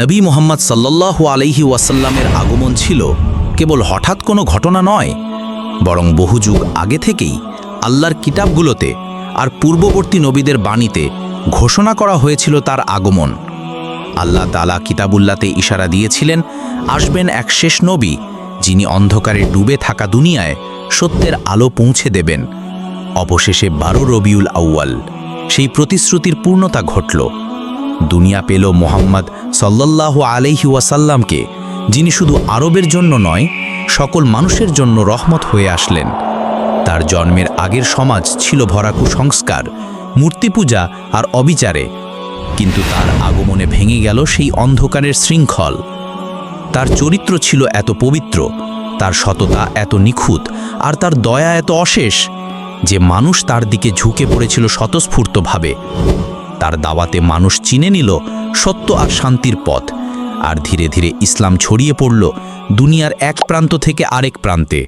নবী মোহাম্মদ সাল্লাল্লাহু আলাইহি ওয়াসাল্লামের আগমন ছিল কেবল হঠাৎ কোনো ঘটনা নয়, বরং বহু যুগ আগে থেকেই আল্লাহর কিতাবগুলোতে আর পূর্ববর্তী নবীদের বাণীতে ঘোষণা করা হয়েছিল তার আগমন। আল্লাহ তালা কিতাবুল্লাতে ইশারা দিয়েছিলেন, আসবেন এক শেষ নবী যিনি অন্ধকারে ডুবে থাকা দুনিয়ায় সত্যের আলো পৌঁছে দেবেন। অবশেষে বারো রবিউল আউয়াল, সেই প্রতিশ্রুতির পূর্ণতা ঘটল। দুনিয়া পেল মোহাম্মদ সাল্লাল্লাহু আলাইহি ওয়াসাল্লামকে, যিনি শুধু আরবের জন্য নয়, সকল মানুষের জন্য রহমত হয়ে আসলেন। তার জন্মের আগের সমাজ ছিল ভরা কুসংস্কার, মূর্তি পূজা আর অবিচারে, কিন্তু তার আগমনে ভেঙে গেল সেই অন্ধকারের শৃঙ্খল। তার চরিত্র ছিল এত পবিত্র, তার সততা এত নিখুঁত, আর তার দয়া এত অশেষ, যে মানুষ তার দিকে ঝুঁকে পড়েছিল স্বতঃস্ফূর্তভাবে। তার দাওয়াতে মানুষ চিনে নিল সত্য আর শান্তির পথ। আর ধীরে ধীরে ইসলাম ছড়িয়ে পড়ল দুনিয়ার এক প্রান্ত থেকে আরেক প্রান্তে।